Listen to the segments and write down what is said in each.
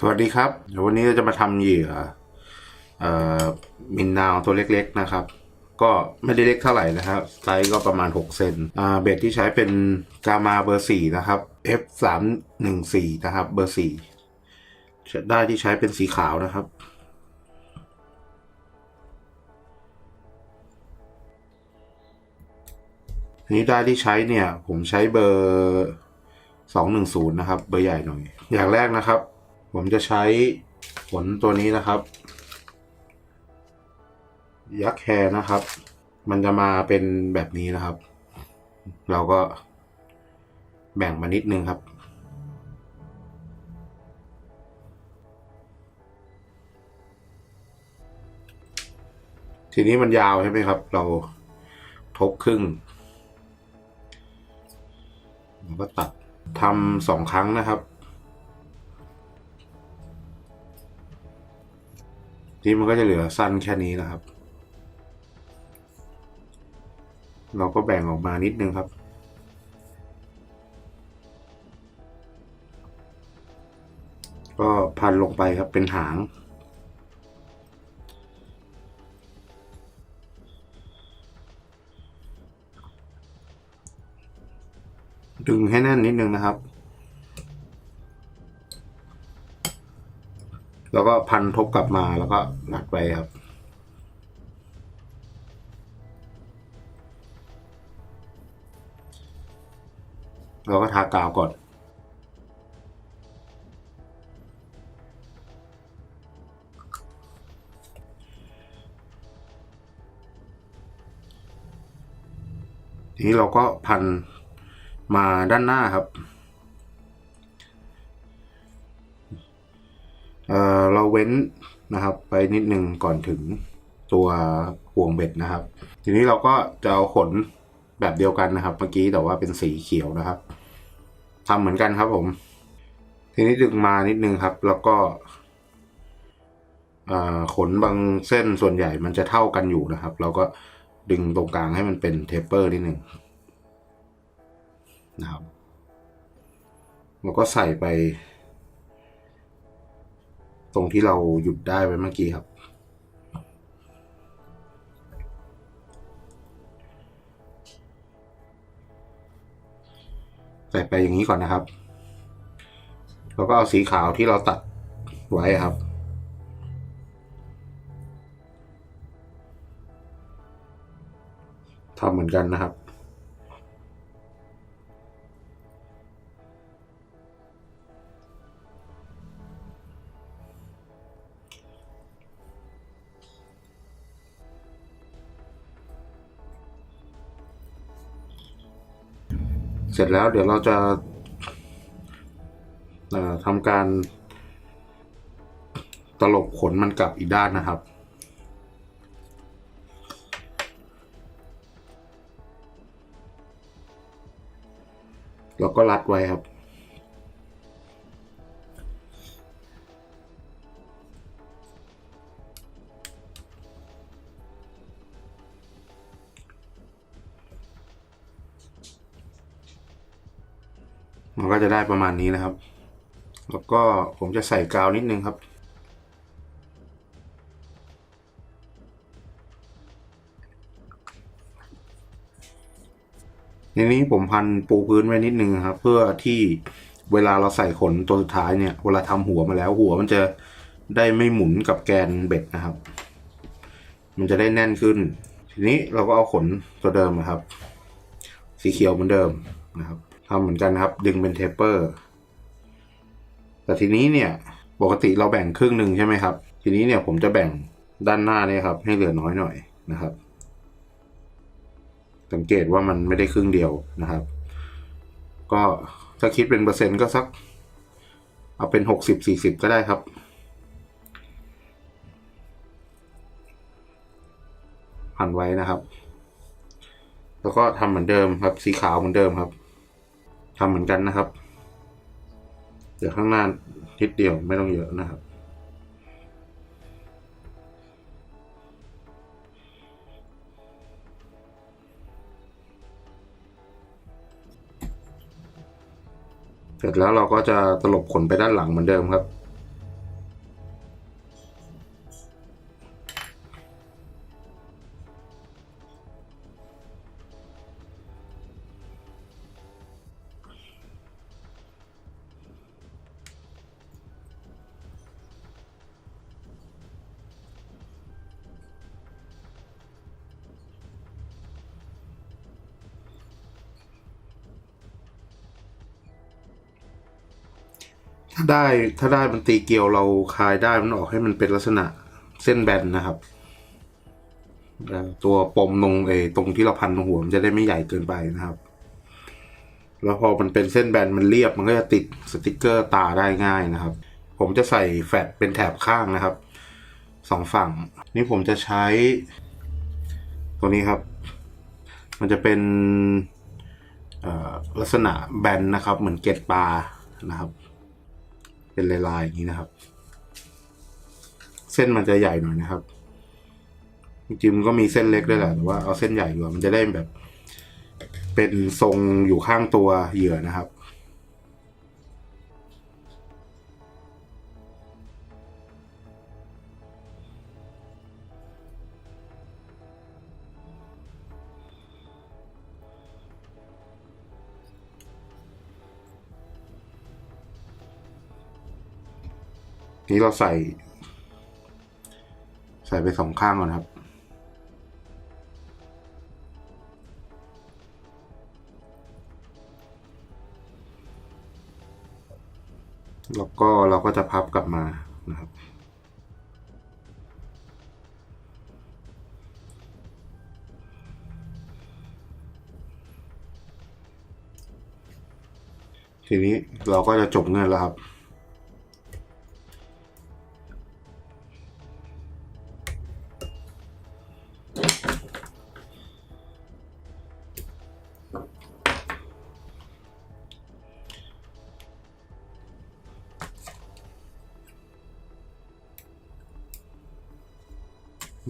สวัสดีครับเดี๋ยววันนี้เราจะมาทำเหยื่อเอ่อมินนาวตัวเล็กๆนะครับ ก็ไม่ได้เล็กเท่าไหร่นะครับไซส์ก็ประมาณ 6 เซนอ่าเบ็ดที่ใช้เป็นกามาเบอร์ 4 นะครับ F 3 1 4 นะครับ เบอร์ 4 ได้ที่ใช้เป็นสีขาวนะครับ นี้ได้ที่ใช้เนี่ย ผมใช้เบอร์ 210 นะครับ เบอร์ใหญ่หน่อย อย่างแรกนะครับ ผมจะใช้ผลตัวนี้นะครับ ยักษ์แฮร์นะครับ มันจะมาเป็นแบบนี้นะครับ เราก็แบ่งมานิดนึงครับทีนี้มันยาวใช่ไหมครับ เราทบครึ่งเราก็ตัดทำสองครั้งนะครับ ที่มันก็จะเหลือสั้นแค่นี้นะครับ เราก็แบ่งออกมานิดนึงครับก็พันลงไปครับเป็นหาง ดึงให้แน่นนิดนึงนะครับ แล้วก็พันทบกลับมาแล้วก็รัดไว้ครับเราก็ทากาวก่อนทีนี้เราก็พันมาด้านหน้าครับ เอ่อ เราเว้นนะครับ ไปนิดนึงก่อนถึงตัวห่วงเบ็ดนะครับ ทีนี้เราก็จะเอาขนแบบเดียวกันนะครับ เมื่อกี้แต่ว่าเป็นสีเขียวนะครับทำเหมือนกันครับผม ทีนี้ดึงมานิดนึงครับ แล้วก็ขนบางเส้นส่วนใหญ่มันจะเท่ากันอยู่นะครับ เราก็ดึงตรงกลางให้มันเป็นเทปเปอร์นิดนึงนะครับแล้วก็ใส่ไป ตรงที่เราหยุดได้ไว้เมื่อกี้ครับ ใส่ไปอย่างนี้ก่อนนะครับ แล้วก็เอาสีขาวที่เราตัดไว้ครับทำเหมือนกันนะครับ สร็จแล้วเดี๋ยวเราจะทำการตลบขนมันกลับอีกด้านนะครับเราก็รัดไว้ครับ จะได้ประมาณนี้นะครับ แล้วก็ผมจะใส่กาวนิดนึงครับในนี้ผมพันปูพื้นไว้นิดนึงครับ เพื่อที่เวลาเราใส่ขนตัวสุดท้ายเนี่ย เวลาทำหัวมาแล้วหัวมันจะได้ไม่หมุนกับแกนเบ็ดนะครับ มันจะได้แน่นขึ้น ทีนี้เราก็เอาขนตัวเดิมนะครับ สีเขียวเหมือนเดิมนะครับ ทำเหมือนกันครับ ดึงเป็นเทปเปอร์ แต่ทีนี้เนี่ยปกติเราแบ่งครึ่งหนึ่งใช่ไหมครับ ทีนี้เนี่ยผมจะแบ่งด้านหน้าเนี่ยครับ ให้เหลือน้อยหน่อยนะครับ สังเกตว่ามันไม่ได้ครึ่งเดียวนะครับ ก็ถ้าคิดเป็นเปอร์เซ็นต์ก็สัก เอาเป็นหกสิบสี่สิบก็ได้ครับพันไว้นะครับ แล้วก็ทำเหมือนเดิมครับ สีขาวเหมือนเดิมครับ ทำเหมือนกันนะครับ เดี๋ยวข้างหน้านิดเดียวไม่ต้องเยอะนะครับ เสร็จแล้วเราก็จะตลบขนไปด้านหลังเหมือนเดิมครับ ถ้าได้ถ้าได้มันตีเกลียวเราคลายได้มันออกให้มันเป็นลักษณะเส้นแบนนะครับตัวปมตรงเอตรงที่เราพันตรงหัวมันจะได้ไม่ใหญ่เกินไปนะครับ แล้วพอมันเป็นเส้นแบนมันเรียบมันก็จะติดสติกเกอร์ตาได้ง่ายนะครับ ผมจะใส่แฟลตเป็นแถบข้างนะครับสองฝั่ง นี่ผมจะใช้ ตัวนี้ครับ มันจะเป็นลักษณะแบนนะครับ เหมือนเกล็ดปลานะครับ เป็นลายๆอย่างนี้นะครับ เส้นมันจะใหญ่หน่อยนะครับจริงๆมันก็มีเส้นเล็กด้วยแหละแต่ว่าเอาเส้นใหญ่ดีกว่ามันจะได้แบบ เป็นทรงอยู่ข้างตัวเหยื่อนะครับ นี้เราใส่ ใส่ไปสองข้างก่อนครับ แล้วก็เราก็จะพับกลับมานะครับทีนี้เราก็จะจบเงินแล้วครับ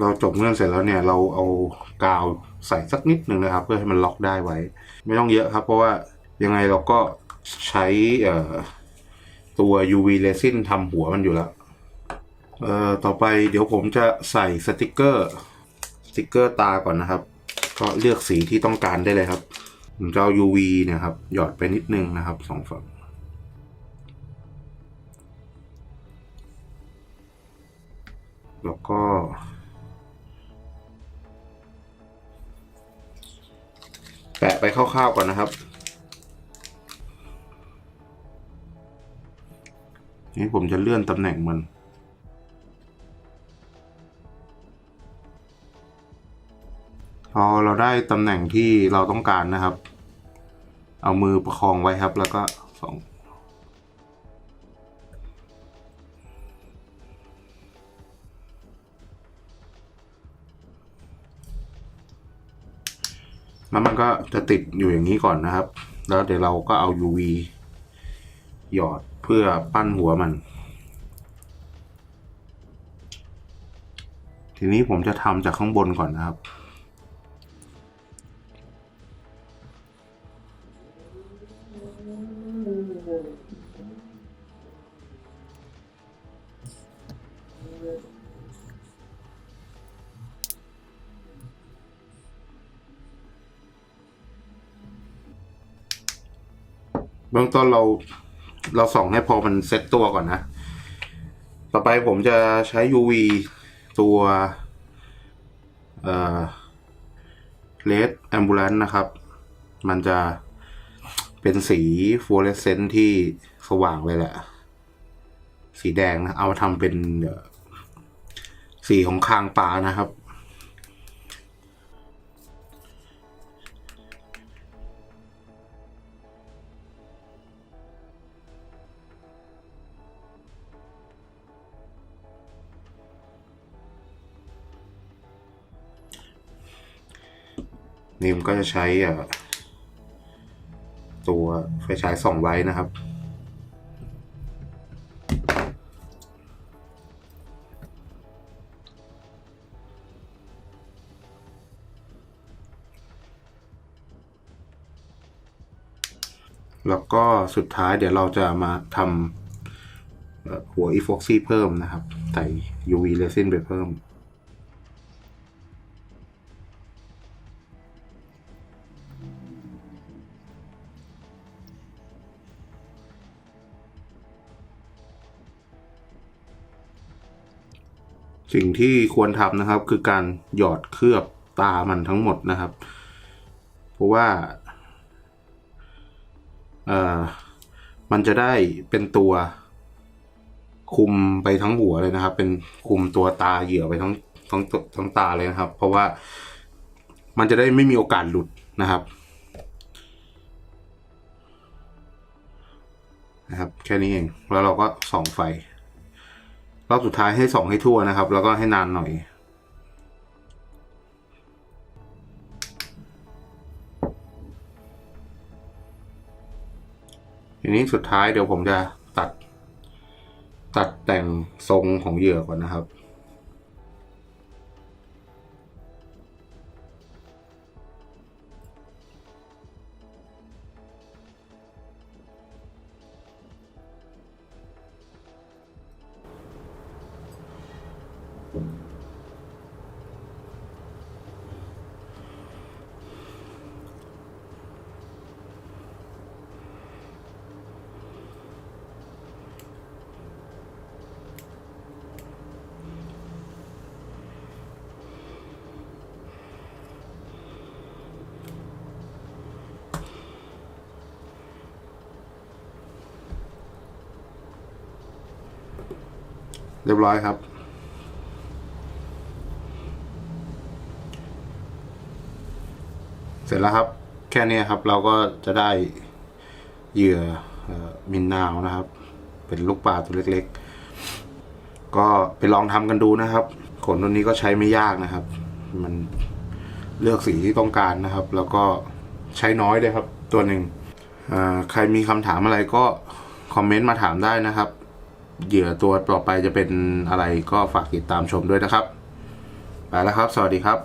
เราจบเงื่อนเสร็จแล้วเนี่ยเราเอากาวใส่สักนิดหนึ่งนะครับ เพื่อให้มันล็อกได้ไว้ ไม่ต้องเยอะครับ เพราะว่ายังไงเราก็ใช้ตัว UV resin ทำหัวมันอยู่แล้วต่อไปเดี๋ยวผมจะใส่สติกเกอร์สติกเกอร์ตาก่อนนะครับ ก็เลือกสีที่ต้องการได้เลยครับผมจะเอา UV เนะครับ หยอดไปนิดนึงนะครับสองฝั่งแล้วก็ ไปคร่าวๆก่อนนะครับนี่ผมจะเลื่อนตำแหน่งมัน พอเราได้ตำแหน่งที่เราต้องการนะครับ เอามือประคองไว้ครับแล้วก็สอง แล้วมันก็จะติดอยู่อย่างนี้ก่อนนะครับ แล้วเดี๋ยวเราก็เอา UV หยอดเพื่อปั้นหัวมัน ทีนี้ผมจะทำจากข้างบนก่อนนะครับ เบื้องต้นเราเราส่องให้พอมันเซ็ตตัวก่อนนะ ต่อไปผมจะใช้ UV ตัวเอ่อ Red Ambulance นะครับ มันจะเป็นสีฟลูออเรสเซนต์ที่สว่างเลยแหละ สีแดงนะ เอามาทำเป็นสีของคางปลานะครับ นิมก็จะใช้ตัวไฟฉายส่องไว้นะครับ แล้วก็สุดท้ายเดี๋ยวเราจะมาทำหัวอีฟ o อกซี่เพิ่มนะครับ ใส่ UV resin ไปเพิ่ม สิ่งที่ควรทำนะครับ คือการหยอดเคลือบตามันทั้งหมดนะครับ เพราะว่าเอ่อมันจะได้เป็นตัวคุมไปทั้งหัวเลยนะครับ เป็นคุมตัวตาเหยื่อไปทั้งทั้งตัวทั้งตาเลยนะครับ เพราะว่ามันจะได้ไม่มีโอกาสหลุดนะครับนะครับ แค่นี้เอง แล้วเราก็ส่องไฟ รอบสุดท้ายให้สองให้ทั่วนะครับ แล้วก็ให้นานหน่อย ทีนี้สุดท้ายเดี๋ยวผมจะตัด ตัดแต่งทรงของเหยื่อก่อนนะครับ เรียบร้อยครับ เสร็จแล้วครับ แค่นี้ครับเราก็จะได้เหยื่อเอ,อมินนาวนะครับ เป็นลูกปลาตัวเล็กๆ ก็ไปลองทำกันดูนะครับ ขนตัวนี้ก็ใช้ไม่ยากนะครับ มันเลือกสีที่ต้องการนะครับ แล้วก็ใช้น้อยเลยครับ ตัวหนึ่งใครมีคำถามอะไรก็คอมเมนต์มาถามได้นะครับ เหยื่อตัวต่อไปจะเป็นอะไรก็ฝากติดตามชมด้วยนะครับ ไปแล้วครับ สวัสดีครับ